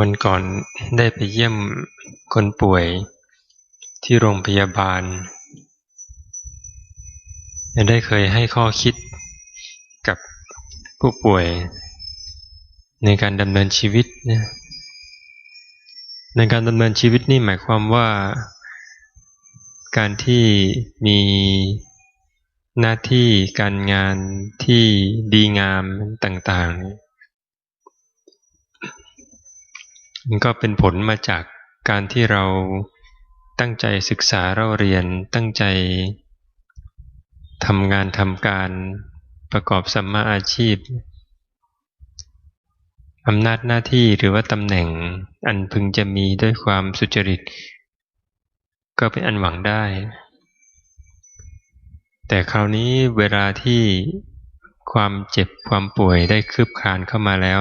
วันก่อนได้ไปเยี่ยมคนป่วยที่โรงพยาบาล ได้เคยให้ข้อคิดกับผู้ป่วยในการดำเนินชีวิตนะในการดำเนินชีวิตนี่หมายความว่า การที่มีหน้าที่การงานที่ดีงามต่างๆ มันก็เป็นผลมาจากการที่เราตั้งใจศึกษาเราเรียนตั้งใจทำงานทำการประกอบสัมมาอาชีพอำนาจหน้าที่หรือว่าตำแหน่งอันพึงจะมีด้วยความสุจริต ก็เป็นอันหวังได้ แต่คราวนี้เวลาที่ความเจ็บความป่วยได้คืบคลานเข้ามาแล้ว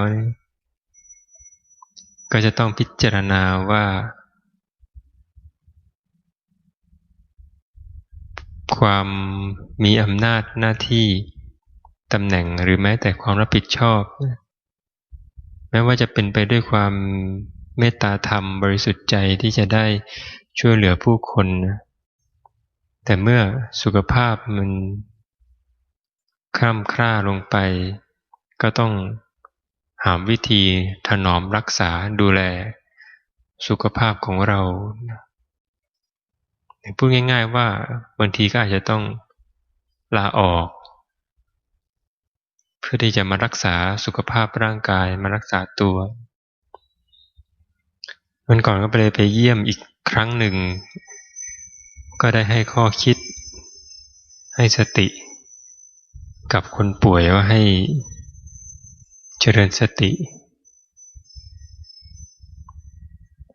ก็จะต้องพิจารณาว่า ความมีอำนาจหน้าที่ตำแหน่งหรือแม้แต่ความรับผิดชอบ แม้ว่าจะเป็นไปด้วยความเมตตาธรรมบริสุทธิ์ใจที่จะได้ช่วยเหลือผู้คน แต่เมื่อสุขภาพมันคล่ำคร่าลงไป ก็ต้อง หาวิธีถนอมรักษาดูแล สุขภาพของเราพูดง่าย ๆว่าบางทีก็อาจจะต้องลาออก เพื่อที่จะมารักษาสุขภาพร่างกายมารักษาตัววันก่อนก็ไปเลยไปเยี่ยมอีกครั้งหนึ่ง ก็ได้ให้ข้อคิดให้สติ กับคนป่วยว่าให้ เจริญสติ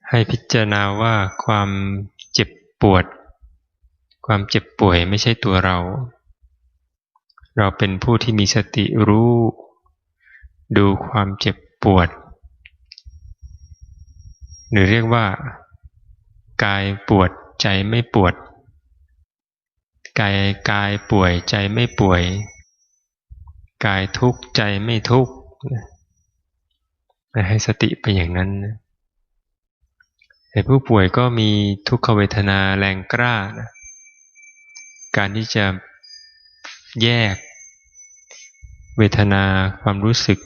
ให้พิจารณาว่าความเจ็บปวด ความเจ็บป่วยไม่ใช่ตัวเรา เราเป็นผู้ที่มีสติรู้ ดูความเจ็บปวด หรือเรียกว่า กายปวดใจไม่ปวด กายกายป่วยใจไม่ป่วย กายทุกข์ใจไม่ทุกข์ ให้สติไปอย่างนั้นแต่ผู้ป่วยก็มีทุกขเวทนาแรงกล้านะการที่จะแยกเวทนาความรู้สึก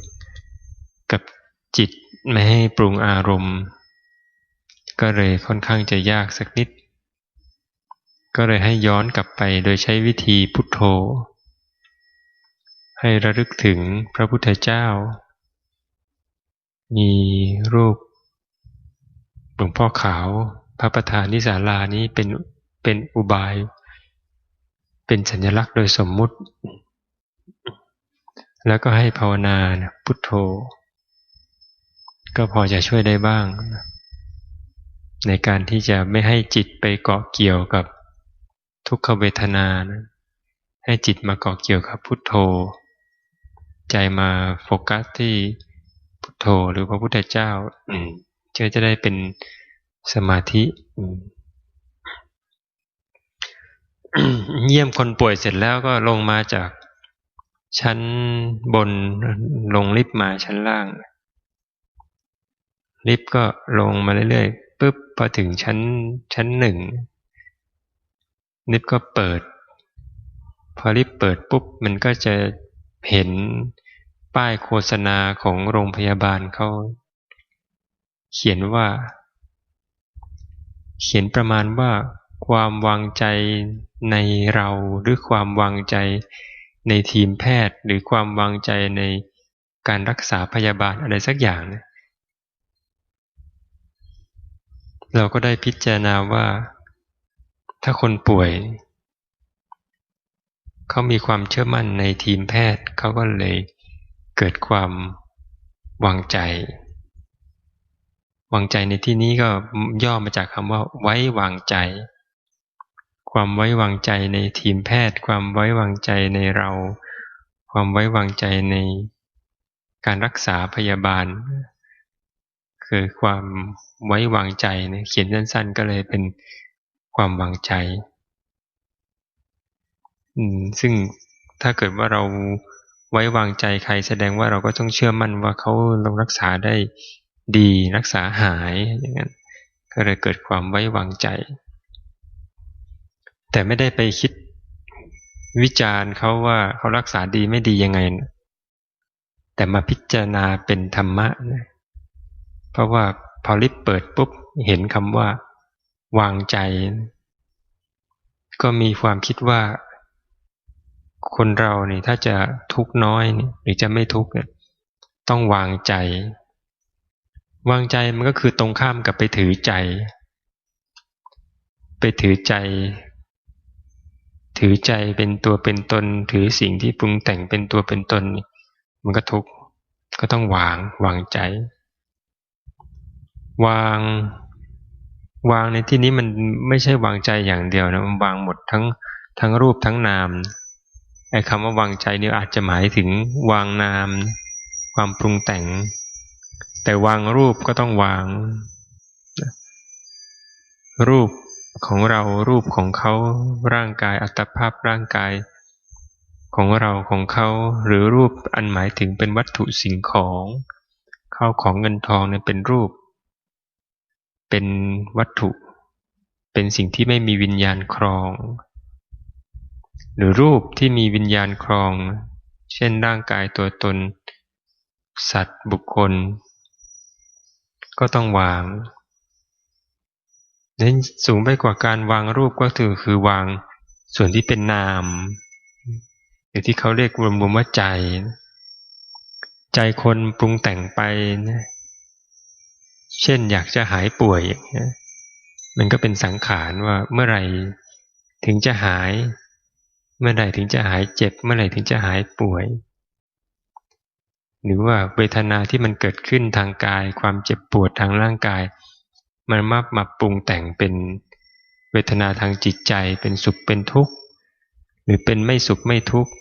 กับจิตไม่ให้ปรุงอารมณ์ ก็เลยค่อนข้างจะยากสักนิด ก็เลยให้ย้อนกลับไปโดยใช้วิธีพุทโธ ให้ระลึกถึงพระพุทธเจ้า มีรูปหลวงพ่อขาว พระประธานนิสาลานี้เป็นเป็นอุบาย เป็นสัญลักษณ์โดยสมมุติ แล้วก็ให้ภาวนาพุทโธ ก็พอจะช่วยได้บ้าง ในการที่จะไม่ให้จิตไปเกาะเกี่ยวกับทุกขเวทนานะให้จิตมาเกาะเกี่ยวกับพุทโธ ใจมาโฟกัสที่พุทโธหรือพระพุทธเจ้าเชื่อจะได้เป็นสมาธิเยี่ยมคนป่วยเสร็จแล้วก็ลงมาจากชั้นบนลงลิฟต์มาชั้นล่าง ลิฟต์ก็ลงมาเรื่อยๆปุ๊บพอถึงชั้นชั้นหนึ่งลิฟต์ก็เปิด พอลิฟต์เปิดปุ๊บมันก็จะ เห็นป้ายโฆษณาของโรงพยาบาลเขาเขียนว่า เขียนประมาณว่าความวางใจในเราหรือความวางใจในทีมแพทย์หรือความวางใจในการรักษาพยาบาลอะไรสักอย่างนะเราก็ได้พิจารณาว่า ถ้าคนป่วย เขามีความเชื่อมั่นในทีมแพทย์เขาก็เลยเกิดความวางใจ วางใจในที่นี้ก็ย่อมาจากคำว่า ไว้วางใจ ความไว้วางใจในทีมแพทย์ ความไว้วางใจในเรา ความไว้วางใจในการรักษาพยาบาล คือความไว้วางใจเนี่ยเขียนสั้นๆก็เลยเป็นความวางใจ ซึ่งถ้าเกิดว่าเราไว้วางใจใครแสดงว่าเราก็ต้องเชื่อมั่นว่าเขาลงรักษาได้ดีรักษาหายอย่างนั้นก็เลยเกิดความไว้วางใจ แต่ไม่ได้ไปคิดวิจารณ์เขาว่าเขารักษาดีไม่ดียังไงนะแต่มาพิจารณาเป็นธรรมะนะเพราะว่าพอลิปเปิดปุ๊บเห็นคำว่า วางใจ ก็มีความคิดว่า คนเราเนี่ยถ้าจะทุกน้อยหรือจะไม่ทุกเนี่ยต้องวางใจ วางใจมันก็คือตรงข้ามกับไปถือใจ ไปถือใจ ถือใจเป็นตัวเป็นตน ถือสิ่งที่ปรุงแต่งเป็นตัวเป็นตน มันก็ทุกข์ก็ต้องวางวางใจ วางวางในที่นี้มันไม่ใช่วางใจอย่างเดียวนะมันวางหมดทั้งทั้งรูปทั้งนาม ไอ้คำว่าวางใจนี่อาจจะหมายถึงวางนาม ความปรุงแต่ง แต่วางรูปก็ต้องวาง รูปของเรารูปของเขาร่างกายอัตภาพร่างกายของเราของเขาหรือรูปอันหมายถึงเป็นวัตถุสิ่งของเข้าของเงินทองเนี่ยเป็นรูป เป็นวัตถุ เป็นสิ่งที่ไม่มีวิญญาณครอง หรือรูปที่มีวิญญาณครอง เช่นร่างกายตัวตน สัตว์บุคคล ก็ต้องวางนั้นสูงไปกว่าการวางรูปก็คือคือวางส่วนที่เป็นนาม หรือที่เขาเรียกรวมๆว่าใจ ใจคนปรุงแต่งไปนะเช่นอยากจะหายป่วยอย่างเงี้ยมันก็เป็นสังขารว่าเมื่อไหร่ถึงจะหาย เมื่อไหร่ถึงจะหายเจ็บ เมื่อไหร่ถึงจะหายป่วย หรือว่าเวทนาที่มันเกิดขึ้นทางกาย ความเจ็บปวดทางร่างกาย มันมามาปรุงแต่งเป็นเวทนาทางจิตใจเป็นสุขเป็นทุกข์ หรือเป็นไม่สุขไม่ทุกข์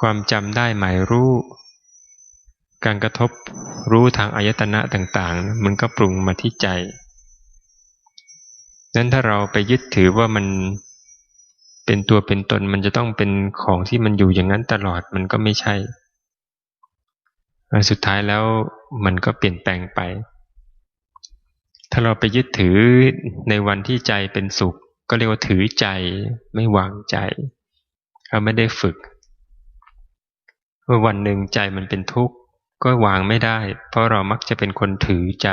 ความจำได้หมายรู้ การกระทบรู้ทางอายตนะต่างๆ มันก็ปรุงมาที่ใจนั้นถ้าเราไปยึดถือว่ามัน เป็นตัวเป็นตนมันจะต้องเป็นของที่มันอยู่อย่างนั้นตลอดมันก็ไม่ใช่ สุดท้ายแล้วมันก็เปลี่ยนแปลงไป ถ้าเราไปยึดถือในวันที่ใจเป็นสุข ก็เรียกว่าถือใจไม่วางใจเราไม่ได้ฝึกเมื่อวันหนึ่งใจมันเป็นทุกข์ก็วางไม่ได้ เพราะเรามักจะเป็นคนถือใจ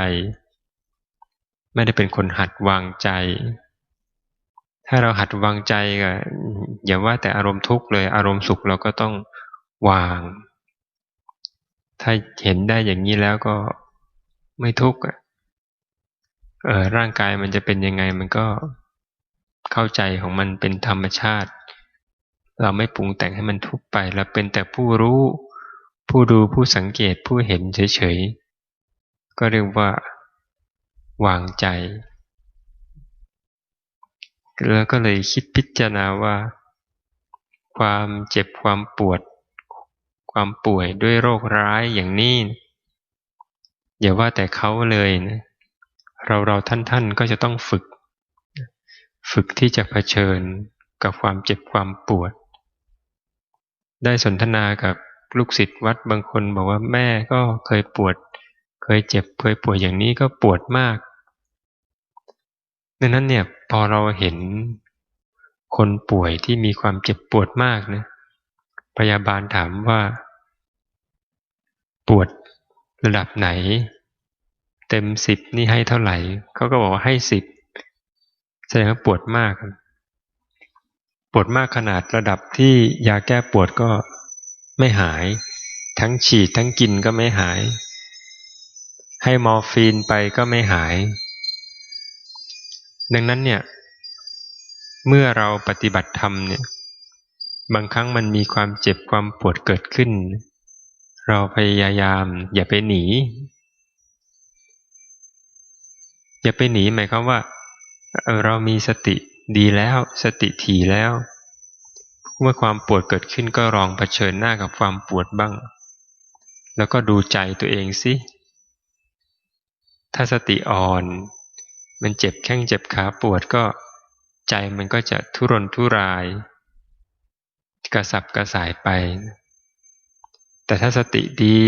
ไม่ได้เป็นคนหัดวางใจ ถ้าเราหัดวางใจก็อย่าว่าแต่อารมณ์ทุกข์เลย อารมณ์สุขเราก็ต้องวาง ถ้าเห็นได้อย่างนี้แล้วก็ไม่ทุกข์เออร่างกายมันจะเป็นยังไงมันก็เข้าใจของมันเป็นธรรมชาติ เราไม่ปรุงแต่งให้มันทุกข์ไปเราเป็นแต่ผู้รู้ ผู้ดูผู้สังเกตผู้เห็นเฉยๆก็เรียกว่าวางใจ แล้วก็เลยคิดพิจารณาว่า ความเจ็บความปวด ความป่วยด้วยโรคร้ายอย่างนี้ อย่าว่าแต่เขาเลยนะเราเราท่านท่านก็จะต้องฝึก ฝึกที่จะเผชิญกับความเจ็บความปวด ได้สนทนากับลูกศิษย์วัดบางคนบอกว่าแม่ก็เคยปวด เคยเจ็บเคยปวดอย่างนี้ก็ปวดมาก ดังนั้นเนี่ยพอเราเห็นคนป่วยที่มีความเจ็บปวดมากนะพยาบาลถามว่า ปวดระดับไหน เต็มสิบนี่ให้เท่าไหร่เขาก็บอกว่าให้สิบแสดงว่าปวดมาก ปวดมากขนาดระดับที่ยาแก้ปวดก็ไม่หาย ทั้งฉีดทั้งกินก็ไม่หาย ให้มอร์ฟีนไปก็ไม่หาย ดังนั้นเนี่ยเมื่อเราปฏิบัติธรรมเนี่ยบางครั้งมันมีความเจ็บความปวดเกิดขึ้น เราพยายาม อย่าไปหนี อย่าไปหนีหมายความว่าเเรามีสติดีแล้วสติถี่แล้ว เมื่อความปวดเกิดขึ้นก็ลองเผชิญหน้ากับความปวดบ้าง แล้วก็ดูใจตัวเองสิถ้าสติอ่อน มันเจ็บแข้งเจ็บขาปวดก็ใจมันก็จะทุรนทุราย กระสับกระส่ายไป แต่ถ้าสติดี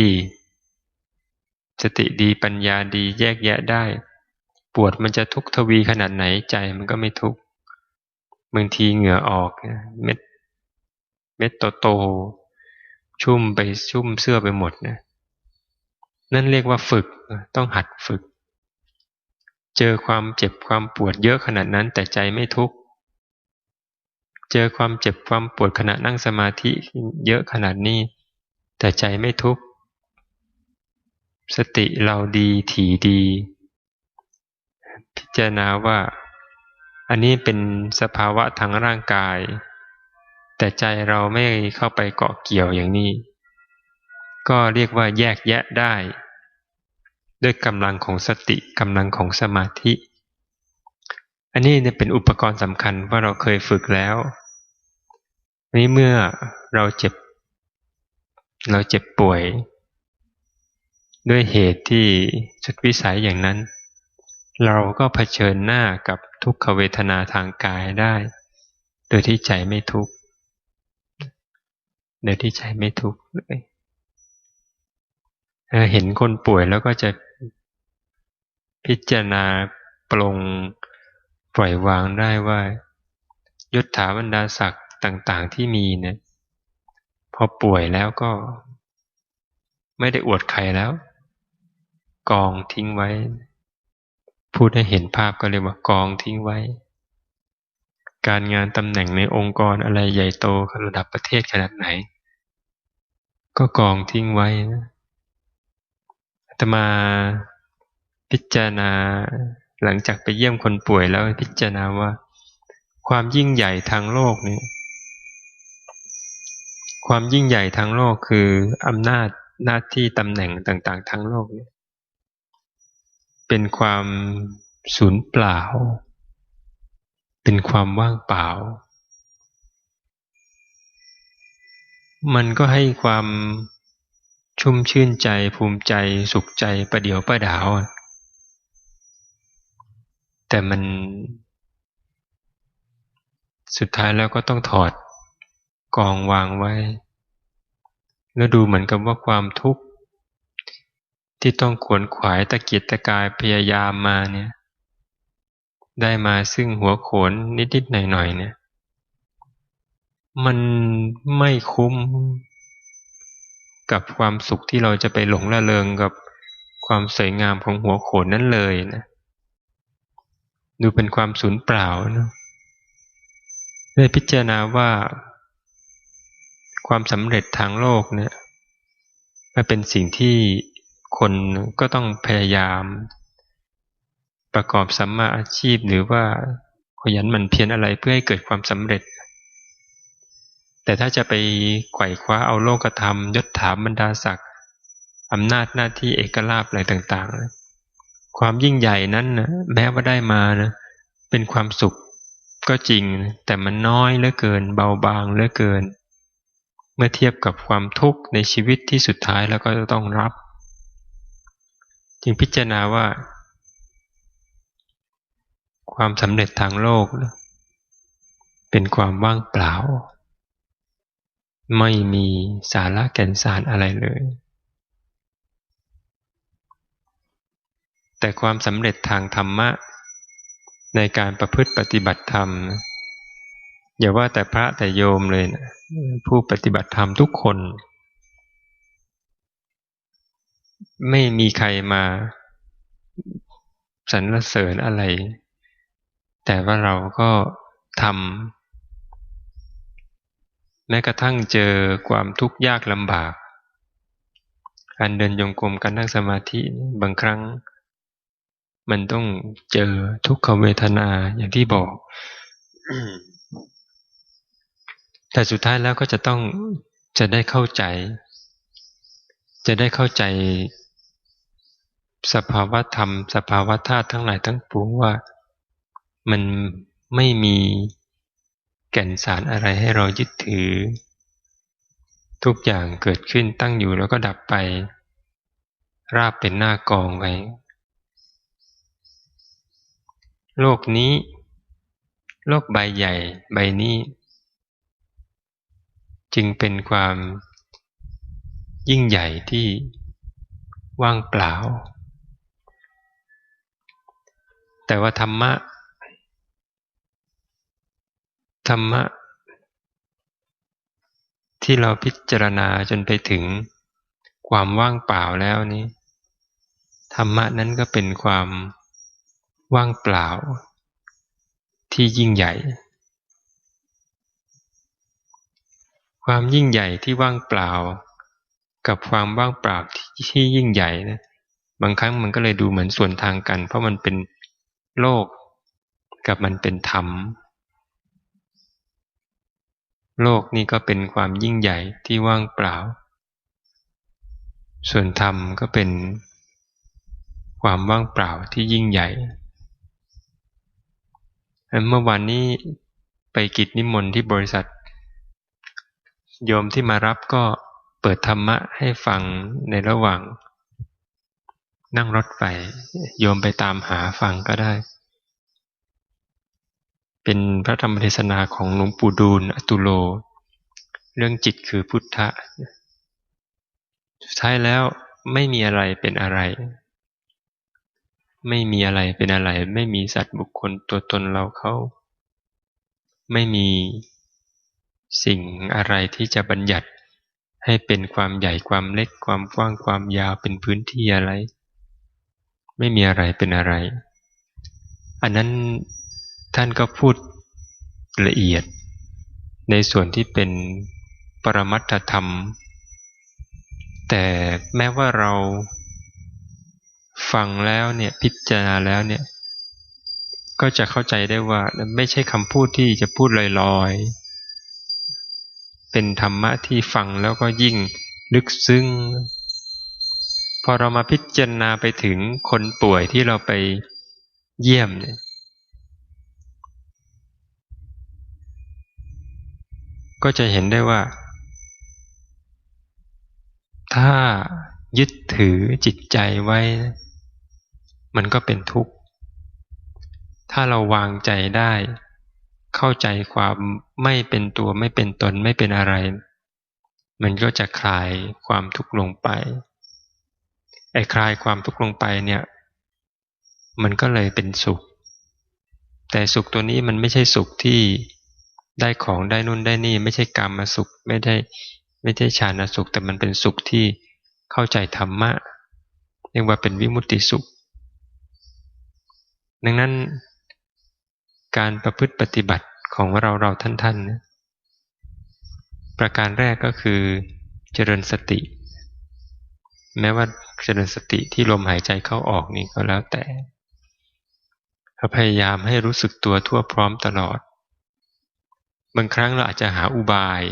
สติดีปัญญาดีแยกแยะได้ ปวดมันจะทุกทวีขนาดไหนใจมันก็ไม่ทุกบางทีเหงื่อออกเม็ดเม็ดโตๆชุ่มไปชุ่มเสื้อไปหมดนะนั่นเรียกว่าฝึกต้องหัดฝึก เจอความเจ็บความปวดเยอะขนาดนั้นแต่ใจไม่ทุกข์ เจอความเจ็บความปวดขณะนั่งสมาธิเยอะขนาดนี้ แต่ใจไม่ทุกข์ สติเราดีถี่ดี พิจารณาว่า อันนี้เป็นสภาวะทางร่างกาย แต่ใจเราไม่เข้าไปเกาะเกี่ยวอย่างนี้ ก็เรียกว่าแยกแยะได้ ด้วยกำลังของสติกำลังของสมาธิ อันนี้เนี่ยเป็นอุปกรณ์สำคัญว่าเราเคยฝึกแล้วนี้เมื่อเราเจ็บ เราเจ็บป่วย ด้วยเหตุที่สุดวิสัยอย่างนั้น เราก็เผชิญหน้ากับทุกขเวทนาทางกายได้ โดยที่ใจไม่ทุกข์โดยที่ใจไม่ทุกข์เลยเห็นคนป่วยแล้วก็จะ พิจารณาปรงปล่อยวางได้ว่ายุทธาบรรดาศักดิ์ต่างๆที่มีเนี่ยพอป่วยแล้วก็ ไม่ได้อวดใครแล้ว กองทิ้งไว้ พูดให้เห็นภาพก็เรียกว่ากองทิ้งไว้ การงานตำแหน่งในองค์กรอะไรใหญ่โตระดับประเทศขนาดไหน ก็กองทิ้งไว้นะอาตมา พิจารณาหลังจากไปเยี่ยมคนป่วยแล้วพิจารณาว่า ความยิ่งใหญ่ทางโลกนี่ความยิ่งใหญ่ทางโลกคืออำนาจหน้าที่ตำแหน่งต่าง ๆทั้งโลกเนี่ยเป็นความสูญเปล่า เป็นความว่างเปล่า มันก็ให้ความชุ่มชื่นใจภูมิใจสุขใจประเดียวประดาว แต่มันสุดท้ายแล้วก็ต้องถอดกองวางไว้ แล้วดูเหมือนกับว่าความทุกข์ ที่ต้องขวนขวายตะเกียกตะกายพยายามมาเนี่ย ได้มาซึ่งหัวโขนนิดๆหน่อยๆเนี่ย มันไม่คุ้มกับความสุขที่เราจะไปหลงละเลงกับความสวยงามของหัวโขนนั้นเลยนะ ดูเป็นความสูญเปล่านะเลยพิจารณาว่า ความสำเร็จทางโลกเนี่ยมันเป็นสิ่งที่คนก็ต้องพยายาม ประกอบสัมมาอาชีพหรือว่าขยันหมั่นเพียรอะไรเพื่อให้เกิดความสำเร็จ แต่ถ้าจะไปไขว่คว้าเอาโลกธรรมยศถาบรรดาศักดิ์อำนาจหน้าที่เอกลาภอะไรต่างๆ ความยิ่งใหญ่นั้นนะแม้ว่าได้มานะเป็นความสุขก็จริง แต่มันน้อยเหลือเกิน เบาบางเหลือเกิน เมื่อเทียบกับความทุกข์ในชีวิตที่สุดท้ายแล้วก็จะต้องรับ จึงพิจารณาว่า ความสำเร็จทางโลก เป็นความว่างเปล่า ไม่มีสาระแก่นสารอะไรเลย แต่ความสำเร็จทางธรรมะ ในการประพฤติปฏิบัติธรรมอย่าว่าแต่พระแต่โยมเลยนะผู้ปฏิบัติธรรมทุกคน ไม่มีใครมาสรรเสริญอะไร แต่ว่าเราก็ทำแม้กระทั่งเจอความทุกข์ยากลำบากการเดินยงกรมการนั่งสมาธิบางครั้ง มันต้องเจอทุกขเวทนาอย่างที่บอก แต่สุดท้ายแล้วก็จะต้องจะได้เข้าใจ จะได้เข้าใจสภาวะธรรม สภาวะธาตุทั้งหลายทั้งปวงว่ามันไม่มีแก่นสารอะไรให้เรายึดถือ ทุกอย่างเกิดขึ้นตั้งอยู่แล้วก็ดับไป ราบเป็นหน้ากองไว้ โลกนี้ โลกใบใหญ่ใบนี้ จึงเป็นความยิ่งใหญ่ที่ว่างเปล่า แต่ว่าธรรมะ ธรรมะ ที่เราพิจารณาจนไปถึงความว่างเปล่าแล้วนี้ ธรรมะนั้นก็เป็นความ ว่างเปล่า ที่ยิ่งใหญ่ ความยิ่งใหญ่ที่ว่างเปล่า กับความว่างเปล่าที่ยิ่งใหญ่นะบางครั้งมันก็เลยดูเหมือนส่วนทางกัน เพราะมันเป็นโลกกับมันเป็นธรรม โลกนี่ก็เป็นความยิ่งใหญ่ที่ว่างเปล่า ส่วนธรรมก็เป็นความว่างเปล่าที่ยิ่งใหญ่ เมื่อวันนี้ไปกิจนิมนต์ที่บริษัท โยมที่มารับก็เปิดธรรมะให้ฟังในระหว่าง นั่งรถไฟโยมไปตามหาฟังก็ได้ เป็นพระธรรมเทศนาของหลวงปู่ดูลอตุโล เรื่องจิตคือพุทธะสุดท้ายแล้วไม่มีอะไรเป็นอะไร ไม่มีอะไรเป็นอะไร ไม่มีสัตว์บุคคลตัวตนเราเขา ไม่มีสิ่งอะไรที่จะบัญญัติให้เป็นความใหญ่ความเล็กความกว้างความยาวเป็นพื้นที่อะไร ไม่มีอะไรเป็นอะไร อันนั้นท่านก็พูดละเอียด ในส่วนที่เป็นปรมัตถธรรม แต่แม้ว่าเรา ฟังแล้วเนี่ยพิจารณาแล้วเนี่ย ก็จะเข้าใจได้ว่าไม่ใช่คำพูดที่จะพูดลอยๆ เป็นธรรมะที่ฟังแล้วก็ยิ่งลึกซึ้งพอเรามาพิจารณาไปถึงคนป่วยที่เราไปเยี่ยมเนี่ยก็จะเห็นได้ว่า ถ้ายึดถือจิตใจไว้ มันก็เป็นทุกข์ ถ้าเราวางใจได้ เข้าใจความไม่เป็นตัวไม่เป็นตนไม่เป็นอะไร มันก็จะคลายความทุกข์ลงไป ไอ้คลายความทุกข์ลงไปเนี่ย มันก็เลยเป็นสุข แต่สุขตัวนี้มันไม่ใช่สุขที่ได้ของได้นู่นได้นี่ ไม่ใช่กรรมสุขไม่ได้ไม่ใช่ฌานสุขแต่มันเป็นสุขที่เข้าใจธรรมะเรียกว่าเป็นวิมุตติสุข ดังนั้นการประพฤติปฏิบัติของเราเราท่านท่านประการแรกก็คือเจริญสติ แม้ว่าเจริญสติที่ลมหายใจเข้าออกนี่ก็แล้วแต่พยายามให้รู้สึกตัวทั่วพร้อมตลอด บางครั้งเราอาจจะหาอุบาย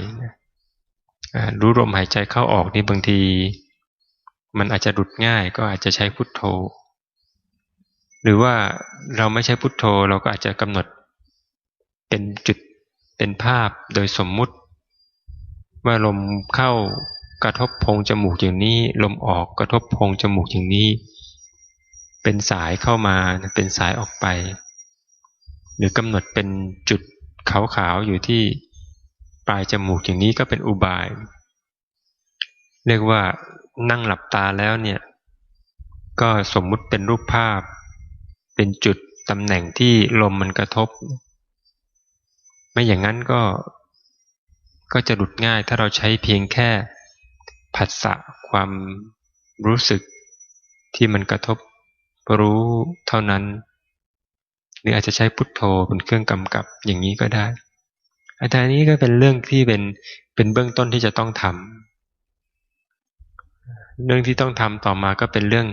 รู้ลมหายใจเข้าออกนี่บางที มันอาจจะหลุดง่ายก็อาจจะใช้พุทโธ หรือว่าเราไม่ใช่พุทโธเราก็อาจจะกำหนดเป็นจุดเป็นภาพโดยสมมุติ ว่าลมเข้ากระทบพงจมูกอย่างนี้ ลมออกกระทบพงจมูกอย่างนี้ เป็นสายเข้ามาเป็นสายออกไป หรือกำหนดเป็นจุดขาวๆอยู่ที่ปลายจมูกอย่างนี้ก็เป็นอุบาย เรียกว่านั่งหลับตาแล้วเนี่ยก็สมมุติเป็นรูปภาพ เป็นจุดตำแหน่งที่ลมมันกระทบ ไม่อย่างนั้นก็ก็จะหลุดง่ายถ้าเราใช้เพียงแค่ผัสสะความรู้สึกที่มันกระทบรู้เท่านั้น หรืออาจจะใช้พุทโธเป็นเครื่องกำกับอย่างนี้ก็ได้อาจารย์นี้ก็เป็นเรื่องที่เป็นเป็นเบื้องต้นที่จะต้องทำเรื่องที่ต้องทำต่อมาก็เป็นเรื่อง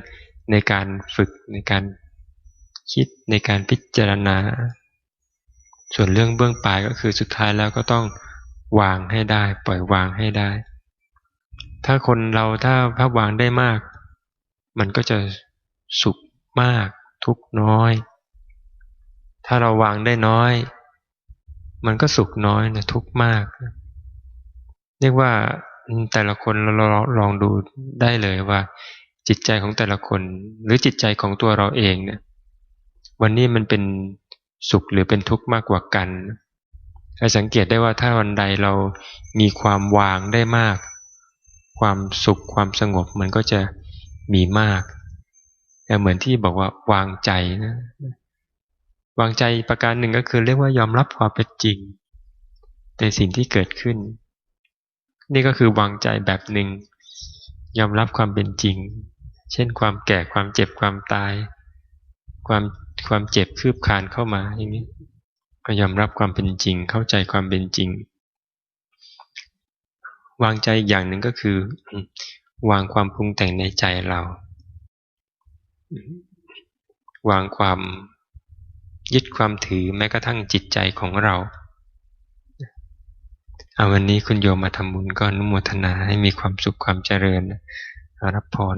ในการฝึกในการ คิดในการพิจารณา ส่วนเรื่องเบื้องปลายก็คือสุดท้ายแล้วก็ต้องวางให้ได้ ปล่อยวางให้ได้ ถ้าคนเราถ้าถ้าวางได้มาก มันก็จะสุขมาก ทุกน้อย ถ้าเราวางได้น้อย มันก็สุขน้อยนะทุกมาก เรียกว่าแต่ละคนเราลองดูได้เลยว่า จิตใจของแต่ละคน หรือจิตใจของตัวเราเองเนี่ย วันนี้มันเป็นสุขหรือเป็นทุกข์มากกว่ากันเราสังเกตได้ว่าถ้าวันใดเรามีความวางได้มาก ความสุขความสงบมันก็จะมีมากแต่เหมือนที่บอกว่าวางใจนะวางใจประการหนึ่งก็คือเรียกว่ายอมรับความเป็นจริง ในสิ่งที่เกิดขึ้น นี่ก็คือวางใจแบบหนึ่ง ยอมรับความเป็นจริง เช่นความแก่ความเจ็บความตาย ความ ความเจ็บคืบคานเข้ามาอย่างนี้ก็ยอมรับความเป็นจริง เข้าใจความเป็นจริง วางใจอย่างหนึ่งก็คือ วางความปรุงแต่งในใจเรา วางความยึดความถือแม้กระทั่งจิตใจของเราเอาวันนี้คุณโยมมาทำบุญก็นุโมทนาให้มีความสุขความเจริญรับพร